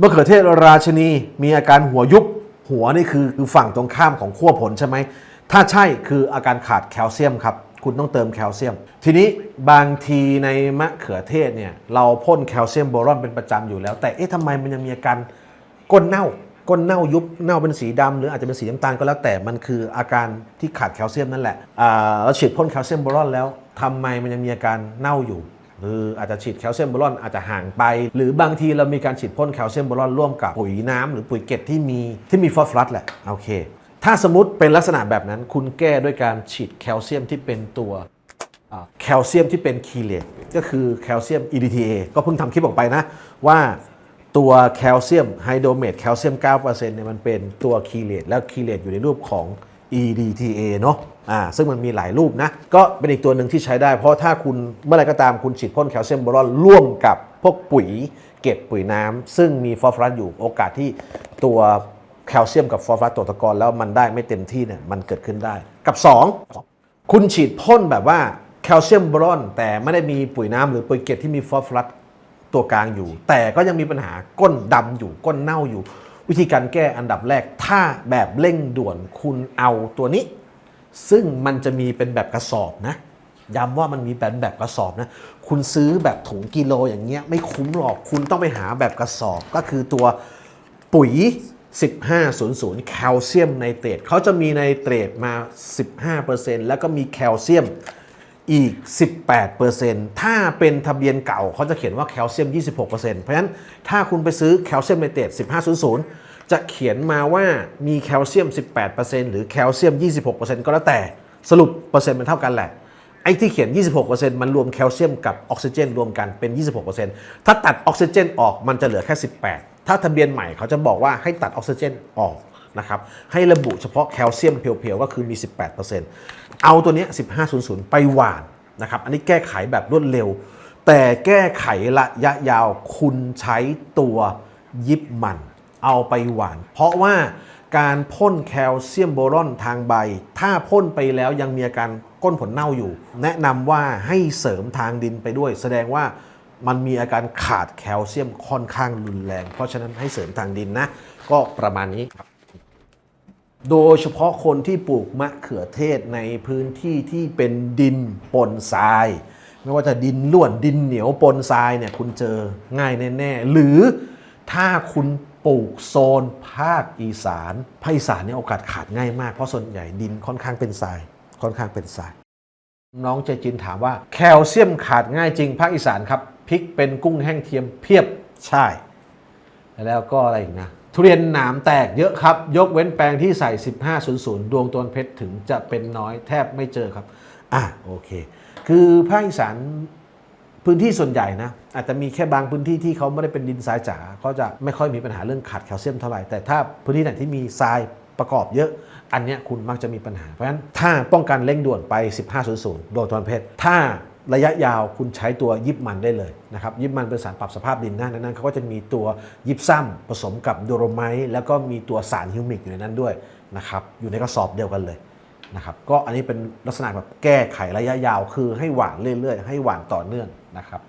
มะเขือเทศราชนีมีอาการหัวยุบหัวนี่คือคือฝั่งตรงข้ามของขั้วผลใช่ไหม ถ้าใช่คืออาการขาดแคลเซียมครับ คุณต้องเติมแคลเซียม ทีนี้บางทีในมะเขือเทศเนี่ยเราพ่นแคลเซียมบรอนเป็นประจำอยู่แล้ว แต่เอ๊ะทำไมมันยังมีอาการก้นเน่า ก้นเน่ายุบเน่าเป็นสีดำหรืออาจจะเป็นสีน้ำตาลก็แล้วแต่มันคืออาการที่ขาดแคลเซียมนั่นแหละอ่าเราฉีดพ่นแคลเซียมบรอนแล้วทำไมมันยังมีอาการเน่าอยู่ หรืออาจจะฉีดแคลเซียมโบรอนอาจจะห่างไป หรือบางทีเรามีการฉีดพ่นแคลเซียมโบรอนร่วมกับปุ๋ยน้ำหรือปุ๋ยเกล็ดที่มีที่มีฟอสฟอรัสแหละโอเค ถ้าสมมติเป็นลักษณะแบบนั้น คุณแก้ด้วยการฉีดแคลเซียมที่เป็นตัวแคลเซียมที่เป็นคีเลตก็คือแคลเซียม EDTA ก็เพิ่งทำคลิปออกไปนะ ว่าตัวแคลเซียมไฮโดรเมตแคลเซียม 9%เนี่ยมันเป็นตัวคีเลตแล้วคีเลตอยู่ในรูปของ EDTA เนาะอ่าซึ่งมันมีหลายรูปนะ ก็เป็นอีกตัวหนึ่งที่ใช้ได้ เพราะถ้าคุณเมื่อไรก็ตามคุณฉีดพ่นแคลเซียมบอรอนร่วมกับพวกปุ๋ยเก็บปุ๋ยน้ำซึ่งมีฟอสฟอรัสอยู่โอกาสที่ตัวแคลเซียมกับฟอสฟอรัสตกตะกอนแล้วมันได้ไม่เต็มที่เนี่ยมันเกิดขึ้นได้ กับ 2 คุณฉีดพ่นแบบว่าแคลเซียมบรอน แต่ไม่ได้มีปุ๋ยน้ำหรือปุ๋ยเกล็ดที่มีฟอสฟอรัสตัวกลางอยู่ แต่ก็ยังมีปัญหาก้นดำอยู่ก้นเน่าอยู่ วิธีการแก้อันดับแรกถ้าแบบเร่งด่วนคุณเอาตัวนี้ ซึ่งมันจะมีเป็นแบบกระสอบนะย้ำว่ามันมีแบบแบบกระสอบนะ คุณซื้อแบบถุงกิโลอย่างเงี้ยไม่คุ้มหรอกคุณต้องไปหาแบบกระสอบก็คือตัวปุ๋ย 1500 แคลเซียมไนเตรตเขาจะมีไนเตรตมา 15%แล้วก็มีแคลเซียม อีก 18%ถ้าเป็นทะเบียนเก่าเขาจะเขียนว่าแคลเซียม 26%เพราะฉะนั้นถ้าคุณไปซื้อแคลเซียมไนเตรต1500 จะเขียนมาว่ามีแคลเซียม 18%หรือแคลเซียม 26%ก็แล้วแต่สรุปเปอร์เซ็นต์มันเท่ากันแหละไอ้ที่เขียน 26%มันรวมแคลเซียมกับออกซิเจนรวมกันเป็น 26%ถ้าตัดออกซิเจนออกมันจะเหลือแค่ 18 ถ้าทะเบียนใหม่เขาจะบอกว่าให้ตัดออกซิเจนออกนะครับให้ระบุเฉพาะแคลเซียมเพียวๆก็คือมี 18% เอาตัวนี้ 1500 ไปหวานนะครับ อันนี้แก้ไขแบบรวดเร็ว แต่แก้ไขระยะยาวคุณใช้ตัวยิบมัน เอาไปหวาน เพราะว่าการพ่นแคลเซียมโบรอนทางใบ ถ้าพ่นไปแล้วยังมีอาการก้นผลเน่าอยู่ แนะนำว่าให้เสริมทางดินไปด้วย แสดงว่ามันมีอาการขาดแคลเซียมค่อนข้างรุนแรง เพราะฉะนั้นให้เสริมทางดินนะ ก็ประมาณนี้ครับ โดยเฉพาะคนที่ปลูกมะเขือเทศในพื้นที่ที่เป็นดินปนทราย ไม่ว่าจะดินล้วนดินเหนียวปนทรายเนี่ยคุณเจอง่ายแน่ๆ หรือถ้าคุณปลูกโซนภาคอีสานภาคอีสานเนี่ยโอกาสขาดง่ายมากเพราะส่วนใหญ่ดินค่อนข้างเป็นทราย ค่อนข้างเป็นทราย น้องเจจินถามว่าแคลเซียมขาดง่ายจริงภาคอีสานครับพริกเป็นกุ้งแห้งเทียมเพียบใช่ แล้วก็อะไรอีกนะ ทุเรียนหนามแตกเยอะครับ ยกเว้นแปลงที่ใส่ 1500 ดวงตวนเพชรถึงจะเป็นน้อยแทบไม่เจอครับ อะโอเค คือภาคอีสานพื้นที่ส่วนใหญ่นะ อาจจะมีแค่บางพื้นที่ที่เขาไม่ได้เป็นดินทรายจ๋าเขาจะไม่ค่อยมีปัญหาเรื่องขาดแคลเซียมเท่าไหร่ แต่ถ้าพื้นที่ไหนที่มีทรายประกอบเยอะ อันเนี้ยคุณมักจะมีปัญหา เพราะฉะนั้นถ้าป้องกันเร่งด่วนไป 1500 ดวงตวนเพชรถ้า ระยะยาวคุณใช้ตัวยิบมันได้เลยนะครับยิบมันเป็นสารปรับสภาพดินนะนนั้นเขาก็จะมีตัวยิบซ้ำผสมกับโดโรไมต์แล้วก็มีตัวสารฮิวมิกอยู่ในนั้นด้วยนะครับอยู่ในกระสอบเดียวกันเลยนะครับก็อันนี้เป็นลักษณะแบบแก้ไขระยะยาวคือให้หวานเรื่อยๆ ให้หวานต่อเนื่องนะครับ